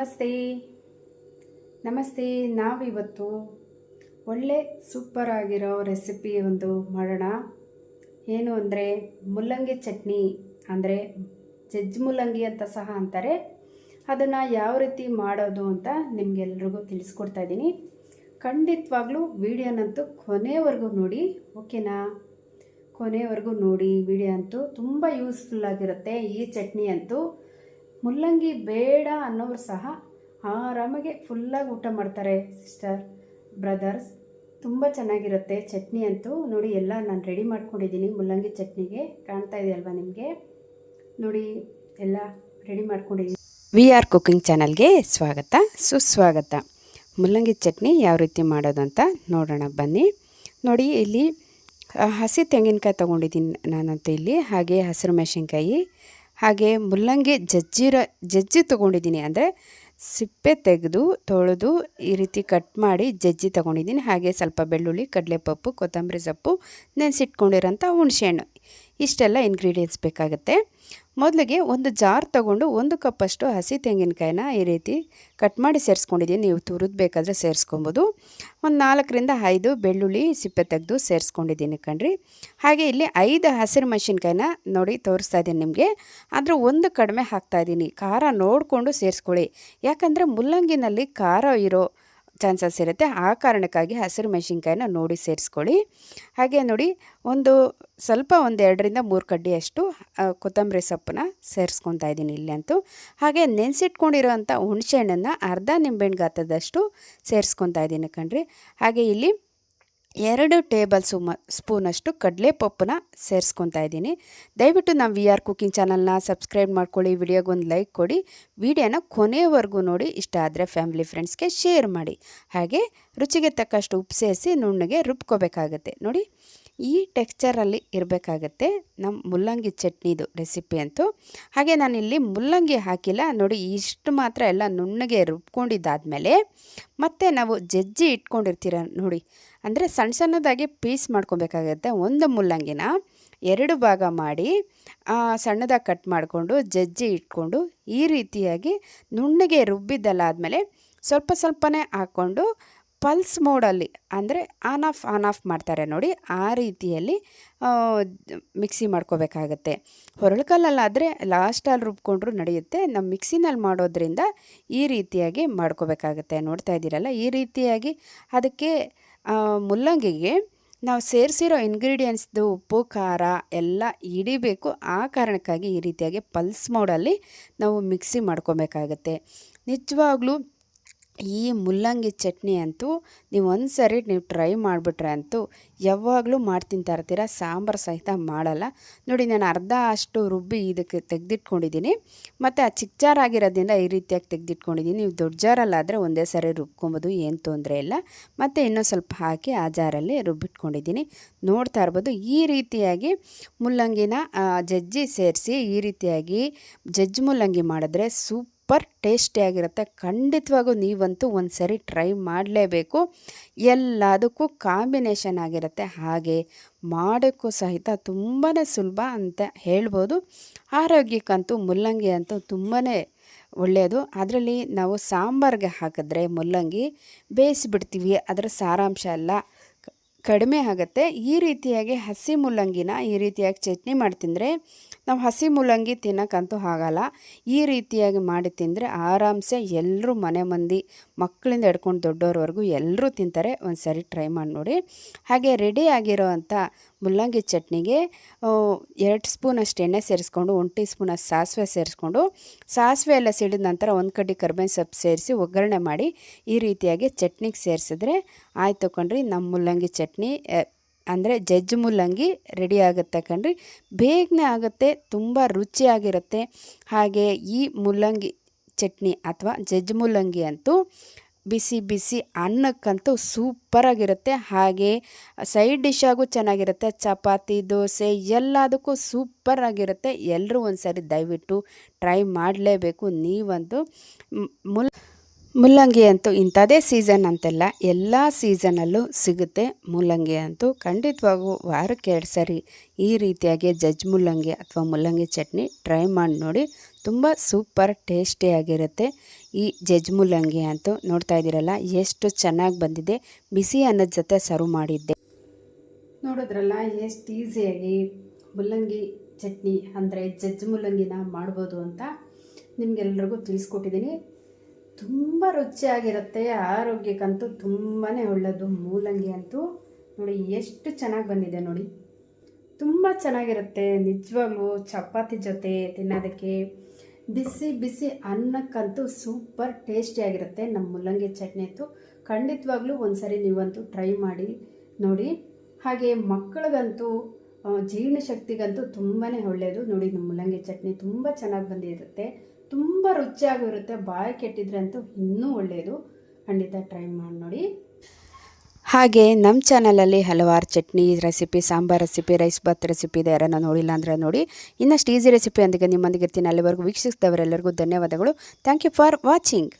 ನಮಸ್ತೆ. ನಮಸ್ತೆ, ನಾವಿವತ್ತು ಒಳ್ಳೆ ಸೂಪರ್ ಆಗಿರೋ ರೆಸಿಪಿ ಒಂದು ಮಾಡೋಣ. ಏನು ಅಂದರೆ ಮುಲ್ಲಂಗಿ ಚಟ್ನಿ, ಅಂದರೆ ಜಜ್ಜ್ ಮುಲ್ಲಂಗಿ ಅಂತ ಸಹ ಅಂತಾರೆ. ಅದನ್ನು ಯಾವ ರೀತಿ ಮಾಡೋದು ಅಂತ ನಿಮಗೆಲ್ರಿಗೂ ತಿಳಿಸ್ಕೊಡ್ತಾ ಇದ್ದೀನಿ. ಖಂಡಿತವಾಗ್ಲೂ ವಿಡಿಯೋನಂತೂ ಕೊನೆವರೆಗೂ ನೋಡಿ, ಓಕೆನಾ? ಕೊನೆವರೆಗೂ ನೋಡಿ, ವಿಡಿಯೋ ಅಂತೂ ತುಂಬ ಯೂಸ್ಫುಲ್ ಆಗಿರುತ್ತೆ ಈ ಚಟ್ನಿ ಅಂತೂ. ಮುಲ್ಲಂಗಿ ಬೇಡ ಅನ್ನೋರು ಸಹ ಆರಾಮಾಗೆ ಫುಲ್ಲಾಗಿ ಊಟ ಮಾಡ್ತಾರೆ ಸಿಸ್ಟರ್ ಬ್ರದರ್ಸ್ ತುಂಬ ಚೆನ್ನಾಗಿರುತ್ತೆ ಚಟ್ನಿ ಅಂತೂ. ನೋಡಿ, ಎಲ್ಲ ನಾನು ರೆಡಿ ಮಾಡ್ಕೊಂಡಿದ್ದೀನಿ ಮುಲ್ಲಂಗಿ ಚಟ್ನಿಗೆ. ಕಾಣ್ತಾ ಇದೆಯಲ್ವಾ ನಿಮಗೆ? ನೋಡಿ, ಎಲ್ಲ ರೆಡಿ ಮಾಡ್ಕೊಂಡಿದ್ದೀನಿ. ವಿ ಆರ್ ಕುಕಿಂಗ್ ಚಾನಲ್ಗೆ ಸ್ವಾಗತ, ಸುಸ್ವಾಗತ. ಮುಲ್ಲಂಗಿ ಚಟ್ನಿ ಯಾವ ರೀತಿ ಮಾಡೋದು ಅಂತ ನೋಡೋಣ, ಬನ್ನಿ. ನೋಡಿ, ಇಲ್ಲಿ ಹಸಿ ತೆಂಗಿನಕಾಯಿ ತೊಗೊಂಡಿದ್ದೀನಿ ನಾನಂತೂ ಇಲ್ಲಿ. ಹಾಗೆ ಹಸಿರು ಮೆಣಸಿನ್ಕಾಯಿ ಹಾಗೆ ಮುಲ್ಲಂಗಿ ಜಜ್ಜಿರ, ಜಜ್ಜಿ ತೊಗೊಂಡಿದ್ದೀನಿ ಅಂದರೆ ಸಿಪ್ಪೆ ತೆಗೆದು, ತೊಳೆದು ಈ ರೀತಿ ಕಟ್ ಮಾಡಿ ಜಜ್ಜಿ ತೊಗೊಂಡಿದ್ದೀನಿ. ಹಾಗೆ ಸ್ವಲ್ಪ ಬೆಳ್ಳುಳ್ಳಿ, ಕಡಲೆಪಪ್ಪು, ಕೊತ್ತಂಬರಿ ಸೊಪ್ಪು ನೆನೆಸಿಟ್ಕೊಂಡಿರೋಂಥ ಹುಣಸೆಹಣ್ಣು. ಇಷ್ಟೆಲ್ಲ ಇಂಗ್ರೀಡಿಯೆಂಟ್ಸ್ ಬೇಕಾಗುತ್ತೆ. ಮೊದಲಿಗೆ ಒಂದು ಜಾರ್ ತಗೊಂಡು ಒಂದು ಕಪ್ಪಷ್ಟು ಹಸಿ ತೆಂಗಿನಕಾಯಿನ ಈ ರೀತಿ ಕಟ್ ಮಾಡಿ ಸೇರಿಸ್ಕೊಂಡಿದ್ದೀನಿ ನೀವು ತುರಿದು ಬೇಕಾದರೆ ಸೇರಿಸ್ಕೊಬೋದು. ಒಂದು ನಾಲ್ಕರಿಂದ ಐದು ಬೆಳ್ಳುಳ್ಳಿ ಸಿಪ್ಪೆ ತೆಗೆದು ಸೇರಿಸ್ಕೊಂಡಿದ್ದೀನಿ ಕಣ್ರಿ. ಹಾಗೆ ಇಲ್ಲಿ ಐದು ಹಸಿರು ಮೆಣಸಿನ್ಕಾಯಿನ ನೋಡಿ ತೋರಿಸ್ತಾ ಇದ್ದೀನಿ ನಿಮಗೆ. ಆದರೆ ಒಂದು ಕಡಿಮೆ ಹಾಕ್ತಾಯಿದ್ದೀನಿ ಖಾರ ನೋಡಿಕೊಂಡು ಸೇರಿಸ್ಕೊಳ್ಳಿ. ಯಾಕಂದರೆ ಮುಲ್ಲಂಗಿನಲ್ಲಿ ಖಾರ ಇರೋ ಚಾನ್ಸಸ್ ಇರುತ್ತೆ. ಆ ಕಾರಣಕ್ಕಾಗಿ ಹಸಿರು ಮೆಣಸಿನ್ಕಾಯಿನ ನೋಡಿ ಸೇರಿಸ್ಕೊಳ್ಳಿ. ಹಾಗೆ ನೋಡಿ, ಒಂದು ಸ್ವಲ್ಪ ಒಂದು ಎರಡರಿಂದ ಮೂರು ಕಡ್ಡಿಯಷ್ಟು ಕೊತ್ತಂಬರಿ ಸೊಪ್ಪನ್ನ ಸೇರಿಸ್ಕೊತಾ ಇದ್ದೀನಿ ಇಲ್ಲಿ ಅಂತೂ ಹಾಗೆ ನೆನೆಸಿಟ್ಕೊಂಡಿರೋಂಥ ಹುಣಸೆಹಣ್ಣನ್ನು ಅರ್ಧ ನಿಂಬೆಹಣ್ಣು ಗಾತ್ರದಷ್ಟು ಸೇರಿಸ್ಕೊತಾ ಇದ್ದೀನಿ ಕಣ್ರಿ. ಹಾಗೆ ಇಲ್ಲಿ ಎರಡು ಟೇಬಲ್ ಸುಮ, ಸ್ಪೂನಷ್ಟು ಕಡಲೆಪಪ್ಪನ್ನ ಸೇರಿಸ್ಕೊತಾ ಇದ್ದೀನಿ. ದಯವಿಟ್ಟು ನಮ್ಮ ವಿ ಆರ್ ಕುಕಿಂಗ್ ಚಾನಲ್ನ ಸಬ್ಸ್ಕ್ರೈಬ್ ಮಾಡ್ಕೊಳ್ಳಿ, ವಿಡಿಯೋಗೊಂದು ಲೈಕ್ ಕೊಡಿ, ವಿಡಿಯೋನ ಕೊನೆವರೆಗೂ ನೋಡಿ, ಇಷ್ಟ ಆದರೆ ಫ್ಯಾಮಿಲಿ ಫ್ರೆಂಡ್ಸ್ಗೆ ಶೇರ್ ಮಾಡಿ. ಹಾಗೆ ರುಚಿಗೆ ತಕ್ಕಷ್ಟು ಉಪ್ಪು ಸೇರಿಸಿ ನುಣ್ಣಗೆ ರುಬ್ಕೋಬೇಕಾಗತ್ತೆ. ನೋಡಿ, ಈ ಟೆಕ್ಸ್ಚರಲ್ಲಿ ಇರಬೇಕಾಗತ್ತೆ ನಮ್ಮ ಮುಲ್ಲಂಗಿ ಚಟ್ನಿದು ರೆಸಿಪಿ ಅಂತೂ. ಹಾಗೆ ನಾನಿಲ್ಲಿ ಮುಲ್ಲಂಗಿ ಹಾಕಿಲ್ಲ. ನೋಡಿ, ಇಷ್ಟು ಮಾತ್ರ ಎಲ್ಲ ನುಣ್ಣಗೆ ರುಬ್ಕೊಂಡಿದ್ದಾದಮೇಲೆ ಮತ್ತೆ ನಾವು ಜಜ್ಜಿ ಇಟ್ಕೊಂಡಿರ್ತೀರ ನೋಡಿ, ಅಂದರೆ ಸಣ್ಣ ಸಣ್ಣದಾಗಿ ಪೀಸ್ ಮಾಡ್ಕೊಬೇಕಾಗತ್ತೆ ಒಂದು ಮುಲ್ಲಂಗಿನ. ಎರಡು ಭಾಗ ಮಾಡಿ ಸಣ್ಣದಾಗಿ ಕಟ್ ಮಾಡಿಕೊಂಡು ಜಜ್ಜಿ ಇಟ್ಕೊಂಡು ಈ ರೀತಿಯಾಗಿ ನುಣ್ಣಗೆ ರುಬ್ಬಿದ್ದಲ್ಲ ಆದಮೇಲೆ ಸ್ವಲ್ಪ ಸ್ವಲ್ಪನೇ ಹಾಕ್ಕೊಂಡು ಪಲ್ಸ್ ಮೋಡಲ್ಲಿ ಅಂದರೆ ಆನ್ ಆಫ್ ಆನ್ ಆಫ್ ಮಾಡ್ತಾರೆ ನೋಡಿ, ಆ ರೀತಿಯಲ್ಲಿ ಮಿಕ್ಸಿ ಮಾಡ್ಕೋಬೇಕಾಗತ್ತೆ. ಹೊರಳುಕಲ್ಲಲ್ಲಾದರೆ ಲಾಸ್ಟಲ್ಲಿ ರುಬ್ಕೊಂಡ್ರು ನಡೆಯುತ್ತೆ. ನಮ್ಮ ಮಿಕ್ಸಿನಲ್ಲಿ ಮಾಡೋದ್ರಿಂದ ಈ ರೀತಿಯಾಗಿ ಮಾಡ್ಕೋಬೇಕಾಗತ್ತೆ. ನೋಡ್ತಾ ಇದ್ದೀರಲ್ಲ, ಈ ರೀತಿಯಾಗಿ ಅದಕ್ಕೆ ಮುಲ್ಲಂಗಿಗೆ ನಾವು ಸೇರಿಸಿರೋ ಇಂಗ್ರೀಡಿಯೆಂಟ್ಸ್ದು ಉಪ್ಪು, ಖಾರ ಎಲ್ಲ ಹಿಡಿಬೇಕು. ಆ ಕಾರಣಕ್ಕಾಗಿ ಈ ರೀತಿಯಾಗಿ ಪಲ್ಸ್ ಮೋಡಲ್ಲಿ ನಾವು ಮಿಕ್ಸಿ ಮಾಡ್ಕೊಬೇಕಾಗತ್ತೆ. ನಿಜವಾಗ್ಲೂ ಈ ಮುಲ್ಲಂಗಿ ಚಟ್ನಿ ಅಂತೂ ನೀವು ಒಂದು ಸರಿ ನೀವು ಟ್ರೈ ಮಾಡಿಬಿಟ್ರೆ ಅಂತೂ ಯಾವಾಗಲೂ ಮಾಡಿ ತಿಂತಾ ಇರ್ತೀರ ಸಾಂಬಾರು ಸಹಿತ ಮಾಡಲ್ಲ. ನೋಡಿ, ನಾನು ಅರ್ಧ ಅಷ್ಟು ರುಬ್ಬಿ ಇದಕ್ಕೆ ತೆಗೆದಿಟ್ಕೊಂಡಿದ್ದೀನಿ. ಮತ್ತು ಆ ಚಿಕ್ಕ ಜಾರಾಗಿರೋದ್ರಿಂದ ಈ ರೀತಿಯಾಗಿ ತೆಗೆದಿಟ್ಕೊಂಡಿದ್ದೀನಿ. ನೀವು ದೊಡ್ಡ ಜಾರಲ್ಲಾದರೆ ಒಂದೇ ಸರಿ ರುಬ್ಕೊಬೋದು, ಏನು ತೊಂದರೆ ಇಲ್ಲ. ಮತ್ತು ಇನ್ನೂ ಸ್ವಲ್ಪ ಹಾಕಿ ಆ ಜಾರಲ್ಲಿ ರುಬ್ಬಿಟ್ಕೊಂಡಿದ್ದೀನಿ. ನೋಡ್ತಾ ಇರ್ಬೋದು, ಈ ರೀತಿಯಾಗಿ ಮುಲ್ಲಂಗಿನ ಜಜ್ಜಿ ಸೇರಿಸಿ ಈ ರೀತಿಯಾಗಿ ಜಜ್ಜಿ ಮುಲ್ಲಂಗಿ ಮಾಡಿದ್ರೆ ಸೂಪರ್ ಟೇಸ್ಟಿಯಾಗಿರುತ್ತೆ ಖಂಡಿತವಾಗೂ ನೀವಂತೂ ಒಂದು ಸರಿ ಟ್ರೈ ಮಾಡಲೇಬೇಕು. ಎಲ್ಲದಕ್ಕೂ ಕಾಂಬಿನೇಷನ್ ಆಗಿರುತ್ತೆ. ಹಾಗೆ ಮಾಡೋಕ್ಕೂ ಸಹಿತ ತುಂಬಾ ಸುಲಭ ಅಂತ ಹೇಳ್ಬೋದು. ಆರೋಗ್ಯಕ್ಕಂತೂ ಮುಲ್ಲಂಗಿ ಅಂತೂ ತುಂಬಾ ಒಳ್ಳೆಯದು. ಅದರಲ್ಲಿ ನಾವು ಸಾಂಬಾರಿಗೆ ಹಾಕಿದ್ರೆ ಮುಲ್ಲಂಗಿ ಬೇಯಿಸಿಬಿಡ್ತೀವಿ. ಅದರ ಸಾರಾಂಶ ಎಲ್ಲ ಕಡಿಮೆ ಆಗುತ್ತೆ. ಈ ರೀತಿಯಾಗಿ ಹಸಿ ಮೂಲಂಗಿನ ಈ ರೀತಿಯಾಗಿ ಚಟ್ನಿ ಮಾಡಿ ತಿಂದರೆ, ನಾವು ಹಸಿ ಮೂಲಂಗಿ ತಿನ್ನೋಕ್ಕಂತೂ ಆಗಲ್ಲ. ಈ ರೀತಿಯಾಗಿ ಮಾಡಿ ತಿಂದರೆ ಆರಾಮ್ಸೆ ಎಲ್ಲರೂ ಮನೆ ಮಂದಿ, ಮಕ್ಕಳಿಂದ ಹಿಡ್ಕೊಂಡು ದೊಡ್ಡವ್ರವರೆಗೂ ಎಲ್ಲರೂ ತಿಂತಾರೆ. ಒಂದು ಸರಿ ಟ್ರೈ ಮಾಡಿ ನೋಡಿ. ಹಾಗೆ ರೆಡಿ ಆಗಿರೋ ಅಂಥ ಮುಲ್ಲಂಗಿ ಚಟ್ನಿಗೆ ಎರಡು ಸ್ಪೂನಷ್ಟು ಎಣ್ಣೆ ಸೇರಿಸ್ಕೊಂಡು, ಒಂದು ಟೀ ಸ್ಪೂನಷ್ಟು ಸಾಸಿವೆ ಸೇರಿಸ್ಕೊಂಡು, ಸಾಸಿವೆ ಎಲ್ಲ ಸಿಡಿದ ನಂತರ ಒಂದು ಕಡ್ಡಿ ಕರ್ಬೇವಿನ ಸೊಪ್ಪು ಸೇರಿಸಿ ಒಗ್ಗರಣೆ ಮಾಡಿ ಈ ರೀತಿಯಾಗಿ ಚಟ್ನಿಗೆ ಸೇರಿಸಿದ್ರೆ ಆಯ್ತು ಕಣ್ರಿ. ನಮ್ಮ ಮುಲ್ಲಂಗಿ ಚಟ್ನಿ ಅಂದರೆ ಜಜ್ಜು ಮುಲ್ಲಂಗಿ ರೆಡಿ ಆಗುತ್ತೆ ಕಣ್ರಿ. ಬೇಗನೆ ಆಗುತ್ತೆ, ತುಂಬ ರುಚಿಯಾಗಿರುತ್ತೆ. ಹಾಗೆ ಈ ಮುಲ್ಲಂಗಿ ಚಟ್ನಿ ಅಥವಾ ಜಜ್ಜು ಮುಲ್ಲಂಗಿ ಅಂತೂ ಬಿಸಿ ಬಿಸಿ ಅನ್ನಕ್ಕಂತೂ ಸೂಪರಾಗಿರುತ್ತೆ ಹಾಗೆ ಸೈಡ್ ಡಿಶ್ಶಾಗೂ ಚೆನ್ನಾಗಿರುತ್ತೆ. ಚಪಾತಿ, ದೋಸೆ ಎಲ್ಲದಕ್ಕೂ ಸೂಪರಾಗಿರುತ್ತೆ ಎಲ್ಲರೂ ಒಂದು ಸಾರಿ ದಯವಿಟ್ಟು ಟ್ರೈ ಮಾಡಲೇಬೇಕು. ನೀವಂತೂ ಮುಲ್ ಮುಲ್ಲಂಗಿ ಅಂತೂ ಇಂಥದೇ ಸೀಸನ್ ಅಂತೆಲ್ಲ ಎಲ್ಲ ಸೀಸನಲ್ಲೂ ಸಿಗುತ್ತೆ. ಮೂಲಂಗಿ ಅಂತೂ ಖಂಡಿತವಾಗೂ ವಾರಕ್ಕೆ ಎರಡು ಸರಿ ಈ ರೀತಿಯಾಗಿ ಜಜ್ ಮುಲ್ಲಂಗಿ ಅಥವಾ ಮುಲ್ಲಂಗಿ ಚಟ್ನಿ ಟ್ರೈ ಮಾಡಿ ನೋಡಿ ತುಂಬ ಸೂಪರ್ ಟೇಸ್ಟಿಯಾಗಿರುತ್ತೆ. ಈ ಜಜ್ ಮುಲ್ಲಂಗಿ ಅಂತೂ ನೋಡ್ತಾ ಇದ್ದೀರಲ್ಲ, ಎಷ್ಟು ಚೆನ್ನಾಗಿ ಬಂದಿದೆ. ಬಿಸಿ ಅನ್ನದ ಜೊತೆ ಸರ್ವ್ ಮಾಡಿದ್ದೆ. ನೋಡಿದ್ರಲ್ಲ, ಎಷ್ಟು ಈಸಿಯಾಗಿ ಮುಲ್ಲಂಗಿ ಚಟ್ನಿ, ಅಂದರೆ ಜಜ್ ಮೂಲಂಗಿನ ಮಾಡ್ಬೋದು ಅಂತ ನಿಮಗೆಲ್ರಿಗೂ ತಿಳಿಸ್ಕೊಟ್ಟಿದ್ದೀನಿ. ತುಂಬ ರುಚಿಯಾಗಿರುತ್ತೆ. ಆರೋಗ್ಯಕ್ಕಂತೂ ತುಂಬಾ ಒಳ್ಳೆಯದು ಮೂಲಂಗಿ ಅಂತೂ ನೋಡಿ ಎಷ್ಟು ಚೆನ್ನಾಗಿ ಬಂದಿದೆ ನೋಡಿ. ತುಂಬ ಚೆನ್ನಾಗಿರುತ್ತೆ. ನಿಜವಾಗ್ಲೂ ಚಪಾತಿ ಜೊತೆ ತಿನ್ನೋದಕ್ಕೆ ಬಿಸಿ ಬಿಸಿ ಅನ್ನಕ್ಕಂತೂ ಸೂಪರ್ ಟೇಸ್ಟಿಯಾಗಿರುತ್ತೆ ನಮ್ಮ ಮೂಲಂಗಿ ಚಟ್ನಿ ಅಂತೂ ಖಂಡಿತವಾಗ್ಲೂ ಒಂದ್ಸರಿ ನೀವಂತೂ ಟ್ರೈ ಮಾಡಿ ನೋಡಿ. ಹಾಗೆ ಮಕ್ಕಳಿಗಂತೂ ಜೀರ್ಣಶಕ್ತಿಗಂತೂ ತುಂಬಾ ಒಳ್ಳೆಯದು ನೋಡಿ, ನಮ್ಮ ಮೂಲಂಗಿ ಚಟ್ನಿ ತುಂಬ ಚೆನ್ನಾಗಿ ಬಂದಿರುತ್ತೆ. ತುಂಬ ರುಚಿಯಾಗಿರುತ್ತೆ, ಬಾಯಿ ಕೆಟ್ಟಿದ್ರೆ ಅಂತೂ ಇನ್ನೂ ಒಳ್ಳೆಯದು ಖಂಡಿತ ಟ್ರೈ ಮಾಡಿ ನೋಡಿ. ಹಾಗೆ ನಮ್ಮ ಚಾನಲಲ್ಲಿ ಹಲವಾರು chutney recipe sambar recipe rice bhath recipe ಇದೆ, ಯಾರನ್ನ ನೋಡಿಲ್ಲ ಅಂದರೆ ನೋಡಿ. ಇನ್ನಷ್ಟು ಈಸಿ ರೆಸಿಪಿ ಅಂದಿಗೆ ನಿಮ್ಮೊಂದಿಗೆ ಇರ್ತೀನಿ ಅಲ್ಲಿವರೆಗೂ. ವೀಕ್ಷಿಸಿದವರೆಲ್ಲರಿಗೂ ಧನ್ಯವಾದಗಳು. Thank you for watching